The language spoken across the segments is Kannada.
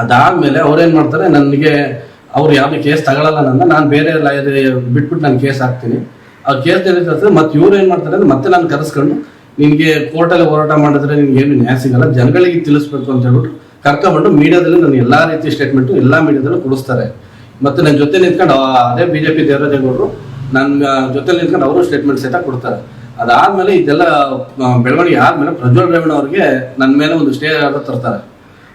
ಅದಾದ್ಮೇಲೆ ಅವ್ರೇನ್ ಮಾಡ್ತಾರೆ, ನನಗೆ ಅವ್ರು ಯಾವ್ದು ಕೇಸ್ ತಗೊಳಲ್ಲ ನನ್ನ, ನಾನು ಬೇರೆ ಲಾಯರ್ ಬಿಟ್ಬಿಟ್ಟು ನಾನು ಕೇಸ್ ಹಾಕ್ತೀನಿ. ಆ ಕೇಸ್ ಏನಿರ್ತದೆ ಮತ್ತೆ ಇವ್ರು ಏನ್ ಮಾಡ್ತಾರೆ ಅಂದ್ರೆ ಮತ್ತೆ ನಾನು ಕರೆಸ್ಕೊಂಡು ನಿನ್ಗೆ ಕೋರ್ಟಲ್ಲಿ ಹೋರಾಟ ಮಾಡಿದ್ರೆ ನಿನ್ಗೆ ಏನು ನ್ಯಾಯ ಸಿಗಲ್ಲ, ಜನಗಳಿಗೆ ತಿಳಿಸ್ಬೇಕು ಅಂತ ಹೇಳ್ಬಿಟ್ಟು ಕರ್ಕೊಂಡು ಮೀಡಿಯಾದಲ್ಲಿ ನಾನು ಎಲ್ಲಾ ರೀತಿ ಸ್ಟೇಟ್ಮೆಂಟು ಎಲ್ಲಾ ಮೀಡಿಯಾದಲ್ಲೂ ಕೊಡಿಸ್ತಾರೆ. ಮತ್ತೆ ನನ್ನ ಜೊತೆ ನಿಂತ್ಕೊಂಡು ಅದೇ ಬಿಜೆಪಿ ದೇವರಾಜೇಗೌಡರು ನನ್ನ ಜೊತೆ ನಿಂತ್ಕೊಂಡು ಅವರು ಸ್ಟೇಟ್ಮೆಂಟ್ ಸಹಿತ ಕೊಡ್ತಾರೆ. ಅದಾದ್ಮೇಲೆ ಇದೆಲ್ಲ ಬೆಳವಣಿಗೆ ಆದ್ಮೇಲೆ ಪ್ರಜ್ವಲ್ ರೇವಣ್ಣ ಅವ್ರಿಗೆ ನನ್ನ ಮೇಲೆ ಒಂದು ಸ್ಟೇ ಆರ್ಡರ್ ತರ್ತಾರೆ.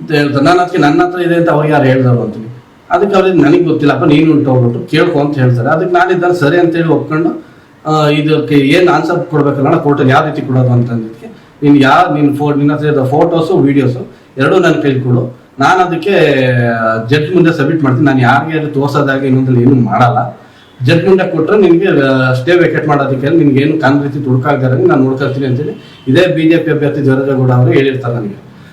ಹೇಳ್ತಾರೆ ನಾನು ಅದಕ್ಕೆ ನನ್ನ ಹತ್ರ ಇದೆ ಅಂತ ಅವ್ರಿಗೆ ಯಾರು ಹೇಳ್ದವ್ರು ಅಂತೀನಿ ಅದಕ್ಕೆ ಅವ್ರಿಗೆ ನನಗೆ ಗೊತ್ತಿಲ್ಲಪ್ಪ ನೀನು ಉಂಟು ಹೋಗ್ಬಿಟ್ಟು ಕೇಳ್ಕೊ ಅಂತ ಹೇಳ್ತಾರೆ. ಅದಕ್ಕೆ ನಾನು ನಾನಿದ್ದಾನೆ ಸರಿ ಅಂತೇಳಿ ಒಪ್ಕೊಂಡು ಇದಕ್ಕೆ ಏನು ಆನ್ಸರ್ ಕೊಡ್ಬೇಕಲ್ಲ ಕೋರ್ಟಲ್ಲಿ ಯಾವ ರೀತಿ ಕೊಡೋದು ಅಂತಂದಿದ್ದಕ್ಕೆ ನೀನು ಯಾರು ನಿನ್ನ ಫೋ ನಿನ್ನ ಹತ್ರ ಫೋಟೋಸು ವೀಡಿಯೋಸು ಎರಡೂ ನನ್ನ ಕೊಡು. ನಾನು ಅದಕ್ಕೆ ಜಡ್ಜ್ ಮುಂದೆ ಸಬ್ಮಿಟ್ ಮಾಡ್ತೀನಿ. ನಾನು ಯಾರಿಗೆ ಅದು ತೋರ್ಸೋದಾಗಿ ಇನ್ನೊಂದಲ್ಲಿ ಏನು ಮಾಡಲ್ಲ. ಜಡ್ಜ್ ಮುಂದೆ ಕೊಟ್ಟರೆ ನಿನಗೆ ಸ್ಟೇ ವೇಕೆಟ್ ಮಾಡೋದಕ್ಕೆ ನಿನ್ಗೆ ಏನು ಕಾಂಗ್ರೆಸ್ ತುಡುಕಾಗ್ದಾರೆ ನಾನು ನೋಡ್ಕೊಳ್ತೀನಿ ಅಂತೇಳಿ ಇದೇ ಬಿ ಜೆ ಪಿ ಅಭ್ಯರ್ಥಿ ಜವರಾಜಗೌಡ ಅವರು ಹೇಳಿರ್ತಾರೆ ನನಗೆ.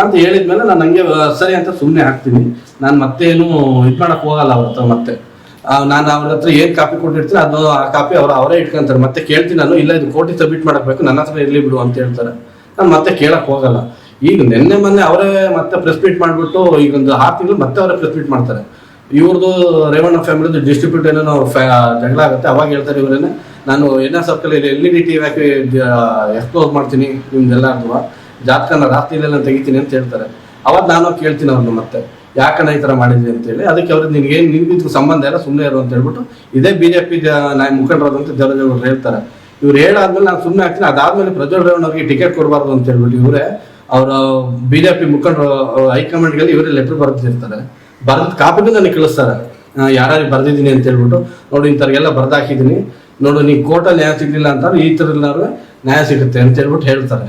ಅಂತ ಹೇಳಿದ್ಮೇಲೆ ನಾನು ಹಂಗೆ ಸರಿ ಅಂತ ಸುಮ್ಮನೆ ಹಾಕ್ತೀನಿ. ನಾನು ಮತ್ತೇನು ಇದು ಮಾಡಕ್ ಹೋಗಲ್ಲ ಅವ್ರ ಹತ್ರ ಮತ್ತೆ ನಾನು ಅವ್ರ ಹತ್ರ ಏನ್ ಕಾಪಿ ಕೊಟ್ಟಿರ್ತೀನಿ, ಅದು ಆ ಕಾಪಿ ಅವ್ರು ಅವರೇ ಇಟ್ಕೊಂತಾರೆ. ಮತ್ತೆ ಕೇಳ್ತೀನಿ ನಾನು, ಇಲ್ಲ ಇದು ಕೋಟಿ ಸಬ್ಮಿಟ್ ಮಾಡಬೇಕು ನನ್ನ ಹತ್ರ ಇರ್ಲಿ ಬಿಡು ಅಂತ ಹೇಳ್ತಾರೆ. ನಾನು ಮತ್ತೆ ಕೇಳಕ್ ಹೋಗಲ್ಲ. ಈಗ ನಿನ್ನೆ ಮೊನ್ನೆ ಅವರೇ ಮತ್ತೆ ಪ್ರೆಸ್ ಮೀಟ್ ಮಾಡ್ಬಿಟ್ಟು, ಈಗ ಒಂದು ಆರು ತಿಂಗಳು ಮತ್ತೆ ಅವರೇ ಪ್ರೆಸ್ ಮೀಟ್ ಮಾಡ್ತಾರೆ. ಇವ್ರದ್ದು ರೇವಣ್ಣ ಫ್ಯಾಮಿಲಿದು ಡಿಸ್ಟ್ರಿಬ್ಯೂಟ್ ಏನೋ ಜಗಳ ಆಗುತ್ತೆ, ಅವಾಗ ಹೇಳ್ತಾರೆ ಇವರೇನೆ, ನಾನು N S circle L E D T ಹಾಕಿ ಎಕ್ಸ್ಪ್ಲೋರ್ ಮಾಡ್ತೀನಿ ನಿಮ್ದೆಲ್ಲ ಅಥವಾ ಜಾತಕನ ರಾತ್ರಿಲೆಲ್ಲ ತೆಗಿತೀನಿ ಅಂತ ಹೇಳ್ತಾರೆ. ಅವಾಗ ನಾನು ಕೇಳ್ತೀನಿ ಅವ್ರನ್ನ ಮತ್ತೆ, ಯಾಕಣ್ಣ ಈ ತರ ಮಾಡಿದ್ವಿ ಅಂತೇಳಿ ಅದಕ್ಕೆ ಅವ್ರು ನಿನ್ಗೆ ನಿನ್ಗಿದ್ಕು ಸಂಬಂಧ ಇಲ್ಲ ಸುಮ್ಮನೆ ಇರು ಅಂತ ಹೇಳ್ಬಿಟ್ಟು ಇದೇ ಬಿಜೆಪಿ ನಾಯಿ ಮುಖಂಡರಾದಂತ ದೇವರಾಜಗೌಡರು ಹೇಳ್ತಾರೆ. ಇವ್ರು ಹೇಳಾದ್ಮೇಲೆ ನಾನು ಸುಮ್ಮನೆ ಆಗ್ತೀನಿ. ಅದಾದ್ಮೇಲೆ ಪ್ರಜ್ವಲ್ ರೇವಣ್ಣ ಅವ್ರಿಗೆ ಟಿಕೆಟ್ ಕೊಡಬಾರ್ದು ಅಂತ ಹೇಳ್ಬಿಟ್ಟು ಇವರೇ, ಅವರ ಬಿಜೆಪಿ ಮುಖಂಡರು ಹೈಕಮಾಂಡ್ಗೆ ಇವರೇ ಲೆಟರ್ ಬರೆದಿರ್ತಾರೆ ಬರೆದ ಕಾಪಿನೂ ನನಗೆ ಕಳಿಸ್ತಾರೆ. ಯಾರು ಬರ್ದಿದ್ದೀನಿ ಅಂತ ಹೇಳ್ಬಿಟ್ಟು, ನೋಡಿ ಇಂಥವ್ರಿಗೆಲ್ಲ ಬರ್ದಾಕಿದ್ದೀನಿ. ನೋಡು, ನೀ ಕೋರ್ಟಲ್ಲಿ ನ್ಯಾಯ ಸಿಗಲಿಲ್ಲ ಅಂತ ಈ ಥರ ಎಲ್ಲರೂ ನ್ಯಾಯ ಸಿಗುತ್ತೆ ಅಂತ ಹೇಳ್ಬಿಟ್ಟು ಹೇಳ್ತಾರೆ.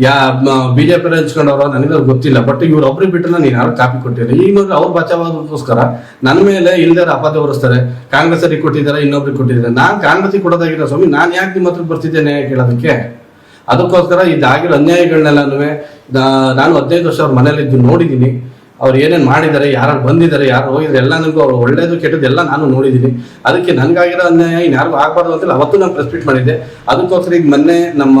ಯಾ ಬಿಜೆಪಿ ಹಂಚ್ಕೊಂಡವ್ರ ನನಗೆ ಗೊತ್ತಿಲ್ಲ. ಬಟ್ ಇವ್ರು ಒಬ್ರಿಗೆ ಬಿಟ್ಟು ನಾನು ಯಾರು ಕಾಪಿ ಕೊಟ್ಟಿಲ್ಲ. ಈಗ ಅವ್ರು ಬಚಾವಾಗೋಸ್ಕರ ನನ್ನ ಮೇಲೆ ಇಲ್ದಾರ ಅಪಾದ ಹೊರಿಸ್ತಾರೆ ಕಾಂಗ್ರೆಸ್ ಅವ್ರಿಗೆ ಕೊಟ್ಟಿದ್ದಾರೆ, ಇನ್ನೊಬ್ರಿಗೆ ಕೊಟ್ಟಿದ್ದಾರೆ. ನಾನು ಕಾಂಗ್ರೆಸ್ಗೆ ಕೊಡೋದಾಗಿಲ್ಲ ಸ್ವಾಮಿ, ನಾನು ಯಾಕೆ ನಿಮ್ಮ ಹತ್ರ ಬರ್ತಿದ್ದೇನೆ ಕೇಳೋದಕ್ಕೆ? ಅದಕ್ಕೋಸ್ಕರ ಇದಾಗಿರೋ ಅನ್ಯಾಯಗಳನ್ನೆಲ್ಲನೂ ನಾ- ನಾನು ಹದಿನೈದು ವರ್ಷ ಅವ್ರ ಮನೇಲಿದ್ದು ನೋಡಿದ್ದೀನಿ ಅವ್ರು ಏನೇನು ಮಾಡಿದ್ದಾರೆ ಯಾರು ಬಂದಿದ್ದಾರೆ, ಯಾರು ಹೋಗಿದ್ರೆ ಎಲ್ಲ ನನಗೂ ಅವ್ರು ಒಳ್ಳೇದು, ಕೆಟ್ಟದ್ದು ಎಲ್ಲ ನಾನು ನೋಡಿದ್ದೀನಿ ಅದಕ್ಕೆ ನನಗಾಗಿರೋ ಅನ್ಯಾಯ ಇನ್ಯಾರಿಗೂ ಆಗಬಾರ್ದು ಅಂತ ಅವತ್ತು ನಾನು ಪ್ರೆಸ್ ಮೀಟ್ ಮಾಡಿದ್ದೆ. ಅದಕ್ಕೋಸ್ಕರ ಈಗ ಮೊನ್ನೆ ನಮ್ಮ